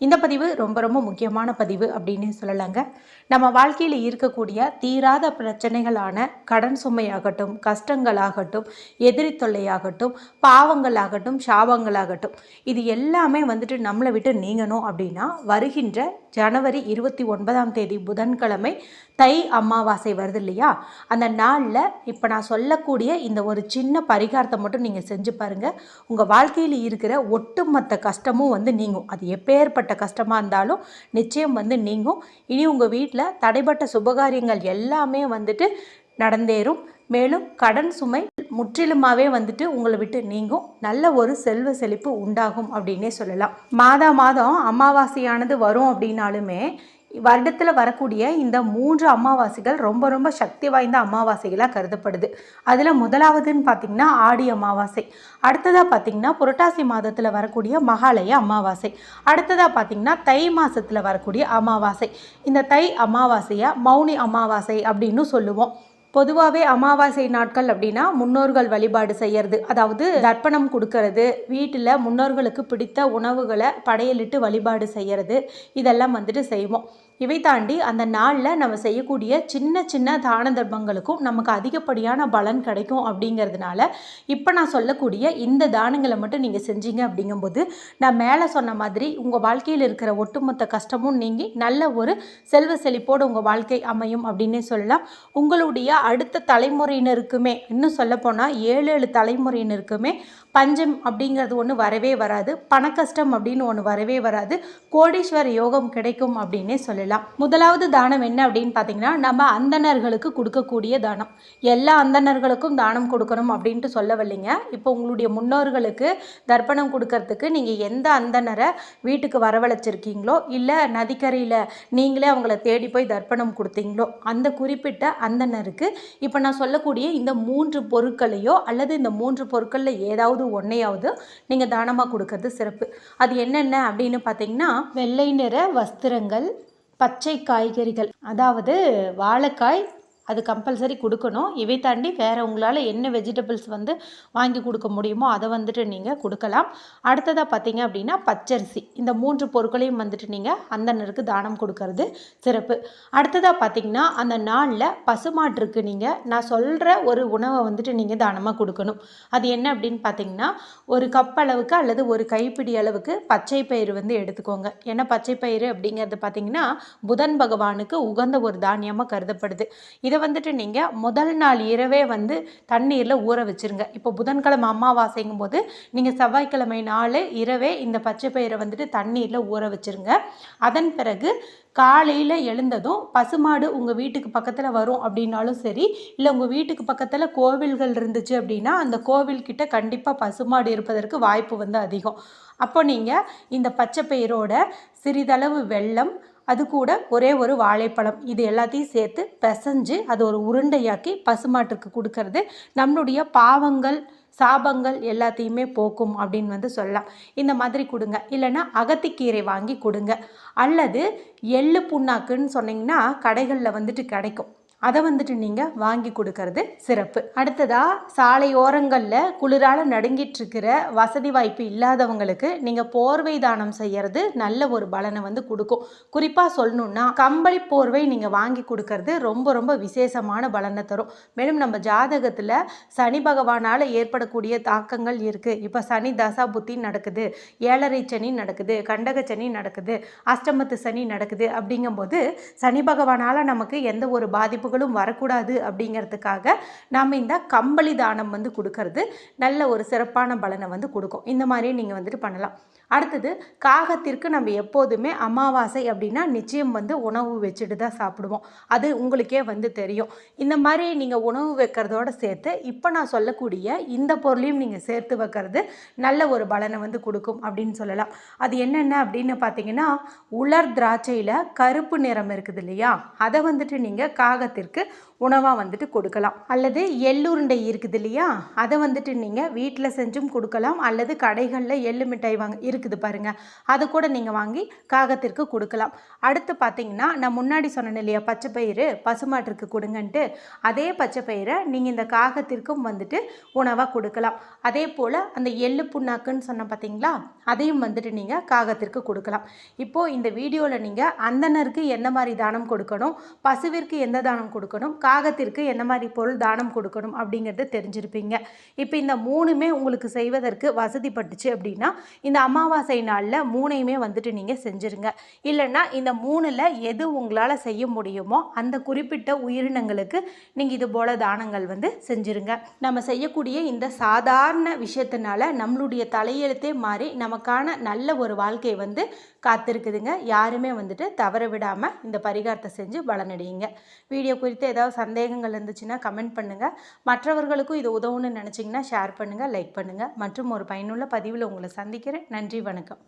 இந்த பதிவு ரொம்ப ரொம்ப முக்கியமான பதிவு அப்படின்னு சொல்லலாங்க. நம்ம வாழ்க்கையில் இருக்கக்கூடிய தீராத பிரச்சனைகளான கடன் சுமையாகட்டும் கஷ்டங்களாகட்டும் எதிரி தொல்லையாகட்டும் பாவங்களாகட்டும் சாபங்களாகட்டும் இது எல்லாமே வந்துட்டு நம்மளை விட்டு நீங்கணும் அப்படின்னா வருகின்ற ஜனவரி இருபத்தி ஒன்பதாம் தேதி புதன்கிழமை தை அமாவாசை வருது இல்லையா? அந்த நாளில் இப்போ நான் சொல்லக்கூடிய இந்த ஒரு சின்ன பரிகாரத்தை மட்டும் நீங்கள் செஞ்சு பாருங்கள் உங்கள் வாழ்க்கையில் இருக்கிற ஒட்டுமொத்த கஷ்டமும் வந்து நீங்கும். அது எப்பேற்பட்ட கஷ்டமாக இருந்தாலும் நிச்சயம் வந்து நீங்கும். இனி உங்கள் வீட்டில் தடைப்பட்ட சுபகாரியங்கள் எல்லாமே வந்துட்டு நடந்தேறும். மேலும் கடன் சுமை முற்றிலுமாகவே வந்துட்டு உங்களை விட்டு நீங்கும். நல்ல ஒரு செல்வ செழிப்பு உண்டாகும் அப்படின்னே சொல்லலாம். மாதா மாதம் அமாவாசையானது வரும் அப்படின்னாலுமே வருடத்தில் வரக்கூடிய இந்த மூன்று அமாவாசைகள் ரொம்ப ரொம்ப சக்தி வாய்ந்த அமாவாசைகளாக கருதப்படுது. அதில் முதலாவதுன்னு பார்த்திங்கன்னா ஆடி அமாவாசை. அடுத்ததாக பார்த்திங்கன்னா புரட்டாசி மாதத்தில் வரக்கூடிய மகாலய அமாவாசை. அடுத்ததாக பார்த்திங்கன்னா தை மாதத்தில் வரக்கூடிய அமாவாசை. இந்த தை அமாவாசையை மௌனி அமாவாசை அப்படின்னு சொல்லுவோம். பொதுவாகவே அமாவாசை நாட்கள் அப்படின்னா முன்னோர்கள் வழிபாடு செய்யறது. அதாவது தர்ப்பணம் கொடுக்கறது வீட்டில் முன்னோர்களுக்கு பிடித்த உணவுகளை படையலிட்டு வழிபாடு செய்யறது. இதெல்லாம் வந்துட்டு செய்வோம். இவை தாண்டி அந்த நாளில் நம்ம செய்யக்கூடிய சின்ன சின்ன தான தர்மங்களுக்கும் நமக்கு அதிகப்படியான பலன் கிடைக்கும் அப்படிங்கிறதுனால இப்போ நான் சொல்லக்கூடிய இந்த தானங்களை மட்டும் நீங்கள் செஞ்சீங்க அப்படிங்கும்போது நான் மேலே சொன்ன மாதிரி உங்கள் வாழ்க்கையில் இருக்கிற ஒட்டுமொத்த கஷ்டமும் நீங்கி நல்ல ஒரு செல்வ செழிப்போடு உங்கள் வாழ்க்கை அமையும் அப்படின்னே சொல்லலாம். உங்களுடைய அடுத்த தலைமுறையினருக்குமே இன்னும் சொல்லப்போனால் ஏழு ஏழு தலைமுறையினருக்குமே பஞ்சம் அப்படிங்கிறது ஒன்று வரவே வராது. பணக்கஷ்டம் அப்படின்னு ஒன்று வரவே வராது. கோடீஸ்வர யோகம் கிடைக்கும் அப்படின்னே சொல்லலாம். முதலாவது தானம் என்ன அப்படின்னு பார்த்தீங்கன்னா நம்ம அந்தணர்களுக்கு கொடுக்கக்கூடிய தானம். எல்லா அந்தணர்களுக்கும் தானம் கொடுக்கணும் அப்படின்ட்டு சொல்லவில்லைங்க. இப்போ உங்களுடைய முன்னோர்களுக்கு தர்ப்பணம் கொடுக்கறதுக்கு நீங்கள் எந்த அந்தணரை வீட்டுக்கு வரவழைச்சிருக்கீங்களோ இல்லை நதிக்கரையில் நீங்களே அவங்கள தேடி போய் தர்ப்பணம் கொடுத்தீங்களோ அந்த குறிப்பிட்ட அந்தணருக்கு இப்போ நான் சொல்லக்கூடிய இந்த மூன்று பொருட்களையோ அல்லது இந்த மூன்று பொருட்களில் ஏதாவது ஒன்றையாவது நீங்கள் தானமாக கொடுக்கறது சிறப்பு. அது என்னென்ன அப்படின்னு பார்த்தீங்கன்னா வெள்ளை நிற வஸ்திரங்கள் பச்சை காய்கறிகள் அதாவது வாழைக்காய் அது கம்பல்சரி கொடுக்கணும். இவை தாண்டி வேறு உங்களால் என்ன வெஜிடபிள்ஸ் வந்து வாங்கி கொடுக்க முடியுமோ அதை வந்துட்டு நீங்கள் கொடுக்கலாம். அடுத்ததாக பார்த்தீங்க அப்படின்னா பச்சரிசி. இந்த மூன்று பொருட்களையும் வந்துட்டு நீங்கள் அந்தனருக்கு தானம் கொடுக்கறது சிறப்பு. அடுத்ததாக பார்த்தீங்கன்னா அந்த நாளில் பசுமாட்டிற்கு நீங்கள் நான் சொல்கிற ஒரு உணவை வந்துட்டு நீங்கள் தானமாக கொடுக்கணும். அது என்ன அப்படின்னு பார்த்தீங்கன்னா ஒரு கப் அளவுக்கு அல்லது ஒரு கைப்பிடி அளவுக்கு பச்சை பயிறு வந்து எடுத்துக்கோங்க. ஏன்னா பச்சை பயிறு அப்படிங்கிறது பார்த்தீங்கன்னா புதன் பகவானுக்கு உகந்த ஒரு தானியமாக கருதப்படுது. இதை வந்துட்டு நீங்கள் முதல் நாள் இரவே வந்து தண்ணீரில் ஊற வச்சுருங்க. இப்போ புதன்கிழமை அமாவாசைங்கும் போது நீங்கள் செவ்வாய்க்கிழமை நாள் இரவே இந்த பச்சை பயிரை வந்துட்டு தண்ணீரில் ஊற வச்சுருங்க. அதன் பிறகு காலையில் எழுந்ததும் பசுமாடு உங்கள் வீட்டுக்கு பக்கத்தில் வரும் அப்படின்னாலும் சரி இல்லை உங்கள் வீட்டுக்கு பக்கத்தில் கோவில்கள் இருந்துச்சு அப்படின்னா அந்த கோவில்கிட்ட கண்டிப்பாக பசுமாடு இருப்பதற்கு வாய்ப்பு வந்து அதிகம். அப்போ நீங்கள் இந்த பச்சை பயிரோட சிறிதளவு வெள்ளம் அது கூட ஒரே ஒரு வாழைப்பழம். இது எல்லாத்தையும் சேர்த்து பிசைஞ்சு அது ஒரு உருண்டையாக்கி பசுமாட்டுக்கு கொடுக்கறது. நம்மளுடைய பாவங்கள் சாபங்கள் எல்லாத்தையுமே போக்கும் அப்படின்னு வந்து சொல்லலாம். இந்த மாதிரி கொடுங்க. இல்லைன்னா அகத்திக்கீரை வாங்கி கொடுங்க. அல்லது எள்ளு புண்ணாக்குன்னு சொன்னீங்கன்னா கடைகளில் வந்துட்டு கிடைக்கும். அதை வந்துட்டு நீங்கள் வாங்கி கொடுக்கறது சிறப்பு. அடுத்ததாக சாலையோரங்களில் குளிரால் நடுங்கிட்டுருக்கிற வசதி வாய்ப்பு இல்லாதவங்களுக்கு நீங்கள் போர்வை தானம் செய்கிறது நல்ல ஒரு பலனை வந்து கொடுக்கும். குறிப்பாக சொல்லணுன்னா கம்பளி போர்வை நீங்கள் வாங்கி கொடுக்கறது ரொம்ப ரொம்ப விசேஷமான பலனை தரும். மேலும் நம்ம ஜாதகத்தில் சனி பகவானால் ஏற்படக்கூடிய தாக்கங்கள் இருக்குது இப்போ சனி தசா புத்தி நடக்குது ஏழரை சனி நடக்குது கண்டக சனி நடக்குது அஷ்டமத்து சனி நடக்குது அப்படிங்கும்போது சனி பகவானால் நமக்கு எந்த ஒரு பாதிப்புகளும் வரக்கூடாது அப்படிங்கிறதுக்காக நாம் இந்த கம்பளி தானம் வந்து கொடுக்கறது நல்ல ஒரு சிறப்பான பலனை வந்து கொடுக்கும். இந்த மாதிரி நீங்கள் வந்துட்டு பண்ணலாம். அடுத்தது காகத்திற்கு நம்ம எப்போதுமே அமாவாசை அப்படின்னா நிச்சயம் வந்து உணவு வச்சுட்டு தான் சாப்பிடுவோம். அது உங்களுக்கே வந்து தெரியும். இந்த மாதிரி நீங்கள் உணவு வைக்கிறதோட சேர்த்து இப்போ நான் சொல்லக்கூடிய இந்த பொருளையும் நீங்கள் சேர்த்து வைக்கிறது நல்ல ஒரு பலனை வந்து கொடுக்கும் அப்படின்னு சொல்லலாம். அது என்னென்ன அப்படின்னு பார்த்தீங்கன்னா உலர் திராட்சையில் கருப்பு நிறம் இருக்குது இல்லையா? அதை வந்துட்டு நீங்கள் காகத்திற்கு உணவாக வந்துட்டு கொடுக்கலாம். அல்லது எள்ளுருண்டை இருக்குது இல்லையா? அதை வந்துட்டு நீங்கள் வீட்டில் செஞ்சும் கொடுக்கலாம். அல்லது கடைகளில் எள்ளு மிட்டாய் வாங்க இருக்குது பாருங்கள் அதை கூட நீங்கள் வாங்கி காகத்திற்கு கொடுக்கலாம். அடுத்து பார்த்தீங்கன்னா நான் முன்னாடி சொன்னேன் இல்லையா பச்சை பயிறு பசுமாட்டிற்கு கொடுங்கன்ட்டு. அதே பச்சை பயிரை நீங்கள் இந்த காகத்திற்கும் வந்துட்டு உணவாக கொடுக்கலாம். அதே போல் அந்த எள்ளு புண்ணாக்குன்னு சொன்ன பார்த்தீங்களா அதையும் வந்துட்டு நீங்கள் காகத்திற்கு கொடுக்கலாம். இப்போது இந்த வீடியோவில் நீங்கள் அந்தனருக்கு என்ன மாதிரி தானம் கொடுக்கணும் பசுவிற்கு எந்த தானம் கொடுக்கணும் காகத்திற்கு என்ன மாதிரி பொருள் தானம் கொடுக்கணும் அப்படிங்கிறது தெரிஞ்சிருப்பீங்க. இப்போ இந்த மூணுமே உங்களுக்கு செய்வதற்கு வசதிப்பட்டுச்சு அப்படின்னா இந்த அமாவாசை நாளில் மூணையுமே வந்துட்டு நீங்கள் செஞ்சுருங்க. இல்லைன்னா இந்த மூணில் எது உங்களால் செய்ய முடியுமோ அந்த குறிப்பிட்ட உயிரினங்களுக்கு நீங்கள் இது போல் தானங்கள் வந்து செஞ்சுருங்க. நம்ம செய்யக்கூடிய இந்த சாதாரண விஷயத்தினால நம்மளுடைய தலையெழுத்தே மாறி நமக்கான நல்ல ஒரு வாழ்க்கையை வந்து காத்திருக்குதுங்க. யாருமே வந்துட்டு தவற விடாமல் இந்த பரிகாரத்தை செஞ்சு பலனடையுங்க வீடியோ குறித்து ஏதாவது சந்தேகங்கள் இருந்துச்சுன்னா கமெண்ட் பண்ணுங்கள் மற்றவர்களுக்கும் இது உதவுன்னு நினச்சிங்கன்னா ஷேர் பண்ணுங்கள் லைக் பண்ணுங்கள் மற்றும் ஒரு பயனுள்ள பதிவில் உங்களை சந்திக்கிறேன். நன்றி வணக்கம்.